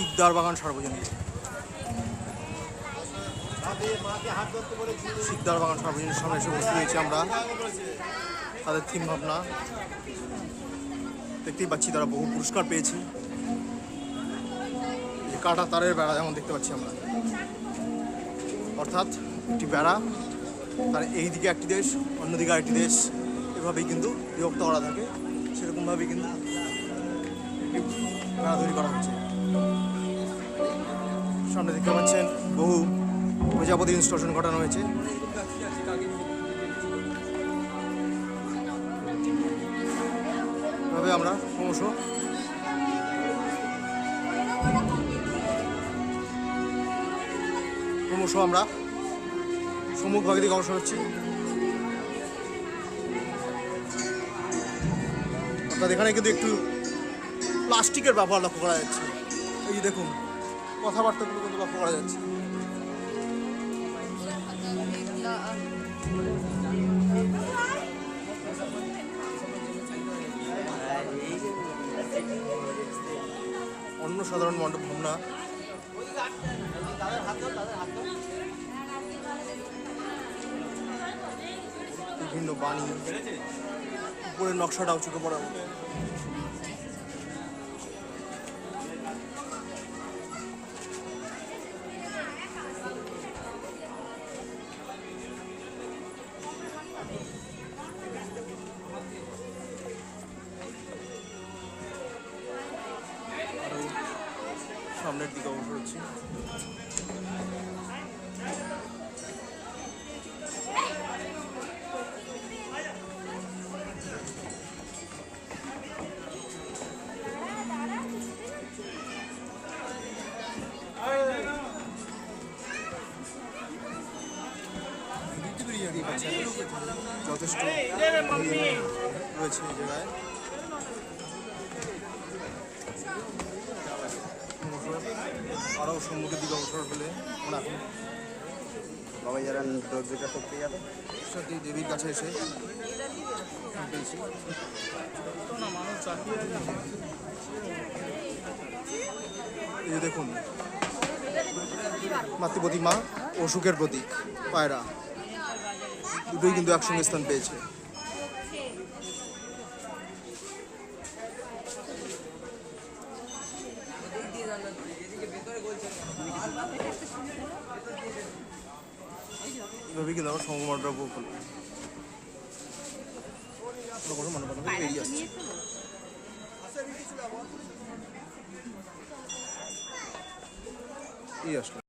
শিকদার বাগান সার্বজনীন। শিকদার বাগান সার্বজনীন সামনে এসে বসে রয়েছি আমরা। তাদের থিম ভাবনা। দেখতেই পাচ্ছি তারা বহু পুরস্কার পেয়েছে। কাটা তারের বেড়া যেমন দেখতে পাচ্ছি আমরা। অর্থাৎ একটি বেড়া, তার এই দিকে একটি দেশ অন্যদিকে আরেকটি দেশ। এভাবেই কিন্তু বিভক্ত করা থাকে। সেরকমভাবেই কিন্তু বেড়া তৈরি করা হচ্ছে। সামনে দেখতে পাচ্ছেন বহু প্রজাপতি ইনস্টলেশন ঘটানো হয়েছে। এভাবে আমরা ক্রমশ ক্রমশ আমরা সম্মুখ ভাগে দিকে অগ্রসর হচ্ছি। অর্থাৎ এখানে কিন্তু একটু প্লাস্টিকের ব্যবহার লক্ষ্য করা যাচ্ছে। এই দেখুন কথাবার্তাগুলো কিন্তু লক্ষ্য করা যাচ্ছে। অন্য সাধারণ মণ্ডপ ভাবনা। বিভিন্ন বাণী। উপরের নকশাটাও চোখে পড়ার সামনের দিকে অবসর হচ্ছে। যথেষ্ট রয়েছে এই জায়গায়। আরও সম্মুখের দিকে অবসর হলে আমরা এখন বাবাই যারা দর্জিটা করতে যাবে। সত্যি দেবীর কাছে এসে পেয়েছি এই যে দেখুন মাতৃ প্রতিমা ও সুখের প্রতীক পায়রা। দুটোই কিন্তু একসঙ্গে স্থান পেয়েছে। এভাবেই কিন্তু আমরা কোনো মনে বেরিয়ে আসছি এই